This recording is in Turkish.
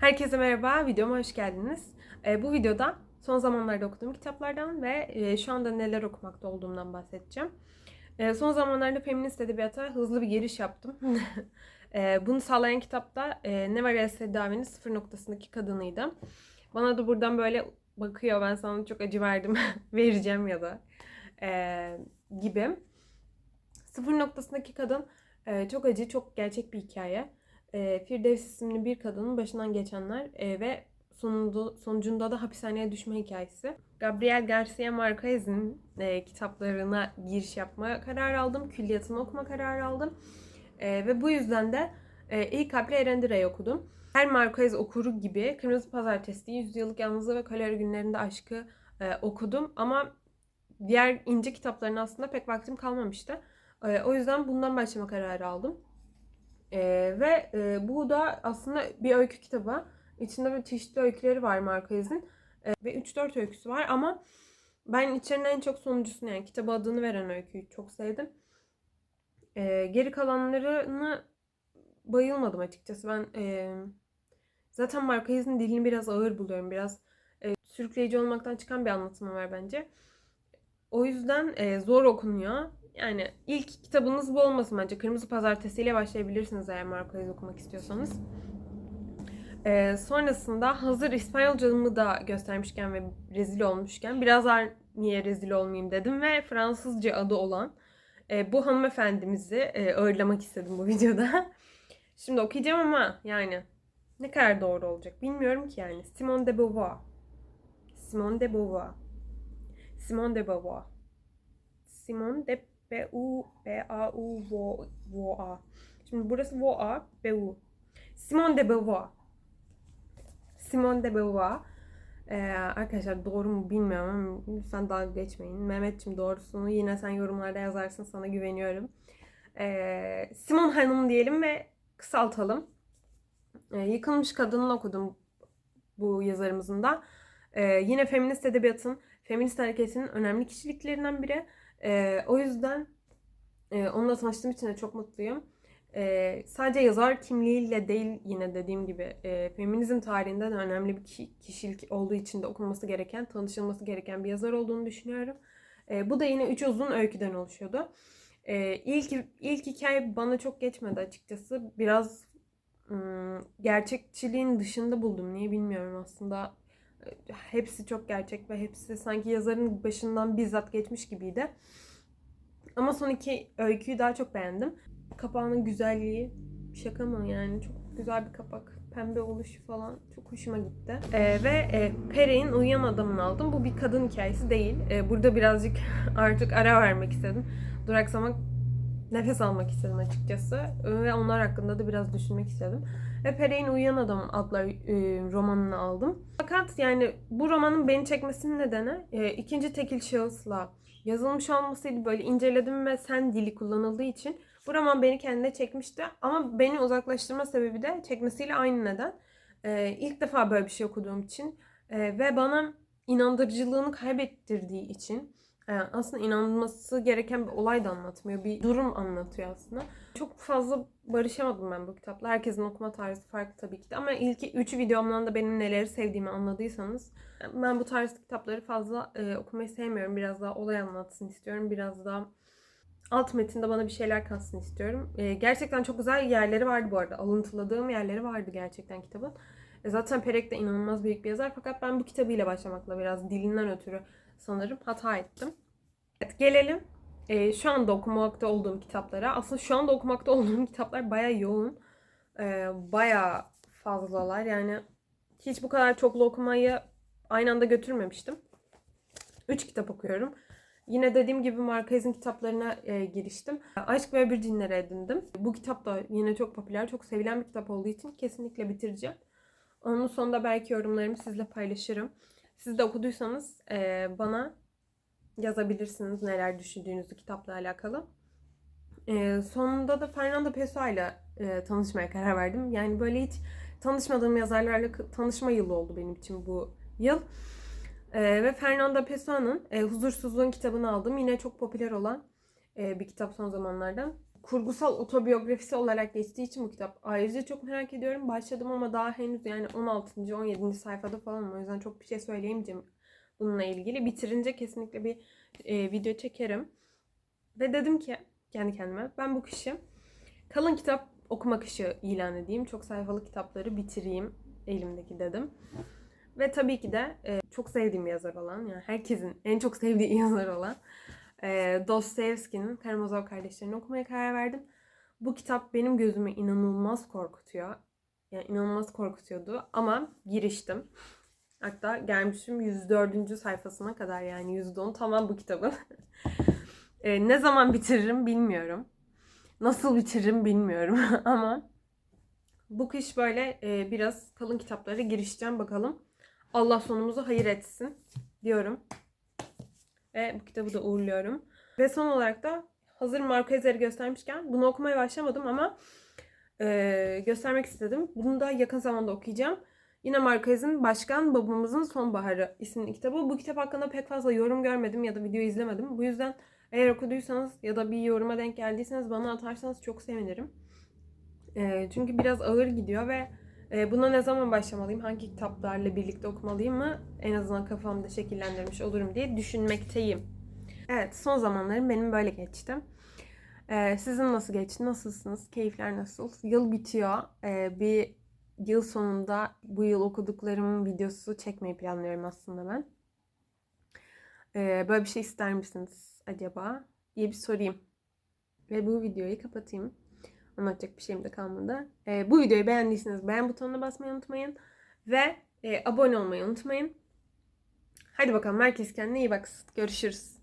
Herkese merhaba, videoma hoş geldiniz. Ee, bu videoda son zamanlarda okuduğum kitaplardan ve e, şu anda neler okumakta olduğumdan bahsedeceğim. Ee, son zamanlarda feminist edebiyata hızlı bir giriş yaptım. Ee, bunu sağlayan kitap da e, Ne Else Davi'nin sıfır noktasındaki kadınıydı. Bana da buradan böyle bakıyor, ben sana çok acı verdim, vereceğim ya da e, gibi. Sıfır noktasındaki kadın e, çok acı, çok gerçek bir hikaye e, Firdevs isimli bir kadının başından geçenler e, ve sonunda, sonucunda da hapishaneye düşme hikayesi. Gabriel Garcia Marquez'in e, kitaplarına giriş yapma kararı aldım. Külliyatını okuma kararı aldım. E, ve bu yüzden de e, ilk Kalple Erendire'yi okudum. Her Marquez okuru gibi Kırmızı Pazartesi, Yüzyıllık Yalnızlığı ve Kalori Günlerinde Aşkı e, okudum. Ama diğer ince kitaplarına aslında pek vaktim kalmamıştı. E, o yüzden bundan başlama kararı aldım. Ee, ve e, bu da aslında bir öykü kitabı. İçinde böyle çeşitli öyküleri var Marquez'in. Ee, ve 3-4 öyküsü var ama ben içerinin en çok sonuncusunu yani kitabı adını veren öyküyü çok sevdim. Ee, geri kalanlarını bayılmadım açıkçası. Ben e, zaten Marquez'in dilini biraz ağır buluyorum. Biraz e, sürükleyici olmaktan çıkan bir anlatımı var bence. O yüzden e, zor okunuyor. Yani ilk kitabınız bu olmasın bence. Kırmızı Pazartesi ile başlayabilirsiniz eğer Marco'yu okumak istiyorsanız. Ee, sonrasında hazır İspanyolcamı da göstermişken ve rezil olmuşken biraz daha niye rezil olmayayım dedim ve Fransızca adı olan e, bu hanımefendimizi e, ağırlamak istedim bu videoda. Şimdi okuyacağım ama yani ne kadar doğru olacak bilmiyorum ki yani. Simone de Beauvoir. Simone de Beauvoir. Simone de Beauvoir. Simone de B-U, B-A-U, Vo, Voa. Şimdi burası Voa, B-U. Simone de Beauvoir. Simone de Beauvoir. Ee, arkadaşlar doğru mu bilmiyorum ama lütfen dalga geçmeyin. Mehmetçim doğrusunu yine sen yorumlarda yazarsın sana güveniyorum. Ee, Simon Hanım diyelim ve kısaltalım. Ee, Yıkılmış Kadın'ı okudum bu yazarımızın da. Ee, yine feminist edebiyatın, feminist hareketinin önemli kişiliklerinden biri. Ee, o yüzden e, onunla tanıştığım için de çok mutluyum. E, sadece yazar kimliğiyle değil yine dediğim gibi e, feminizm tarihinde de önemli bir kişilik olduğu için de okunması gereken, tanışılması gereken bir yazar olduğunu düşünüyorum. E, bu da yine üç uzun öyküden oluşuyordu. E, ilk, ilk hikaye bana çok geçmedi açıkçası. Biraz ım, gerçekçiliğin dışında buldum. Niye bilmiyorum aslında. Hepsi çok gerçek ve hepsi sanki yazarın başından bizzat geçmiş gibiydi. Ama son iki öyküyü daha çok beğendim. Kapağının güzelliği şaka mı yani çok güzel bir kapak. Pembe oluşu falan çok hoşuma gitti. Ee, ve e, Perey'in Uyuyan Adamını aldım. Bu bir kadın hikayesi değil. Ee, burada birazcık artık ara vermek istedim. Duraksamak, nefes almak istedim açıkçası. Ve onlar hakkında da biraz düşünmek istedim. Ve Perey'in Uyuyan Adam adlı e, romanını aldım. Fakat yani bu romanın beni çekmesinin nedeni e, ikinci tekil şahısla yazılmış olmasıydı. Böyle inceledim ve sen dili kullanıldığı için bu roman beni kendine çekmişti. Ama beni uzaklaştırma sebebi de çekmesiyle aynı neden. Ee, ilk defa böyle bir şey okuduğum için ee, ve bana inandırıcılığını kaybettirdiği için e, aslında inanılması gereken bir olay da anlatmıyor. Bir durum anlatıyor aslında. Çok fazla barışamadım ben bu kitapla. Herkesin okuma tarzı farklı tabii ki de. Ama ilk üç videomdan da benim neleri sevdiğimi anladıysanız ben bu tarz kitapları fazla e, okumayı sevmiyorum. Biraz daha olay anlatsın istiyorum. Biraz daha alt metinde bana bir şeyler kalsın istiyorum. E, gerçekten çok güzel yerleri vardı bu arada. Alıntıladığım yerleri vardı gerçekten kitabın. E, zaten Perek de inanılmaz büyük bir yazar. Fakat ben bu kitabıyla başlamakla biraz dilinden ötürü sanırım hata ettim. Evet gelelim e, şu anda okumakta olduğum kitaplara. Aslında şu anda okumakta olduğum kitaplar baya yoğun. E, baya fazlalar. Yani hiç bu kadar çoklu okumayı aynı anda götürmemiştim. Üç kitap okuyorum. Yine dediğim gibi Marquez'in kitaplarına e, giriştim. Aşk ve Bir Cinleri edindim. Bu kitap da yine çok popüler, çok sevilen bir kitap olduğu için kesinlikle bitireceğim. Onun sonunda belki yorumlarımı sizle paylaşırım. Siz de okuduysanız e, bana yazabilirsiniz neler düşündüğünüzü kitapla alakalı. E, sonunda da Fernando Pessoa ile tanışmaya karar verdim. Yani böyle hiç tanışmadığım yazarlarla tanışma yılı oldu benim için bu yıl. E, ve Fernando Pessoa'nın e, Huzursuzluğun kitabını aldım. Yine çok popüler olan e, bir kitap son zamanlarda. Kurgusal otobiyografisi olarak geçtiği için bu kitap ayrıca çok merak ediyorum. Başladım ama daha henüz yani 16. 17. sayfada falan o yüzden çok bir şey söyleyemeyeceğim bununla ilgili. Bitirince kesinlikle bir e, video çekerim. Ve dedim ki kendi kendime ben bu kışı kalın kitap okuma kışı ilan edeyim. Çok sayfalı kitapları bitireyim elimdeki dedim. Ve tabii ki de e, çok sevdiğim yazar olan, yani herkesin en çok sevdiği yazar olan e, Dostoyevski'nin Karamazov kardeşlerini okumaya karar verdim. Bu kitap benim gözümü inanılmaz korkutuyor. Yani inanılmaz korkutuyordu ama giriştim. Hatta gelmişim 104. sayfasına kadar yani %10 tamam bu kitabın. E, ne zaman bitiririm bilmiyorum. Nasıl bitiririm bilmiyorum ama bu kış böyle e, biraz kalın kitaplara girişeceğim bakalım. Allah sonumuzu hayır etsin diyorum. Ve bu kitabı da uğurluyorum. Ve son olarak da hazır Marco Ezer'i göstermişken bunu okumaya başlamadım ama e, göstermek istedim. Bunu da yakın zamanda okuyacağım. Yine Marquez'in Başkan Babamızın Sonbaharı isimli kitabı. Bu kitap hakkında pek fazla yorum görmedim ya da video izlemedim. Bu yüzden eğer okuduysanız ya da bir yoruma denk geldiyseniz bana atarsanız çok sevinirim. E, çünkü biraz ağır gidiyor ve buna ne zaman başlamalıyım, hangi kitaplarla birlikte okumalıyım mı en azından kafamda şekillendirmiş olurum diye düşünmekteyim. Evet, son zamanlarım benim böyle geçti. Ee, sizin nasıl geçti? Nasılsınız? Keyifler nasıl? Yıl bitiyor. Ee, bir yıl sonunda bu yıl okuduklarımın videosu çekmeyi planlıyorum aslında ben. Ee, böyle bir şey ister misiniz acaba? diye bir sorayım. Ve bu videoyu kapatayım. Anlatacak bir şeyim de kalmadı. Ee, bu videoyu beğendiyseniz beğen butonuna basmayı unutmayın. Ve e, abone olmayı unutmayın. Hadi bakalım herkes kendine iyi baksın. Görüşürüz.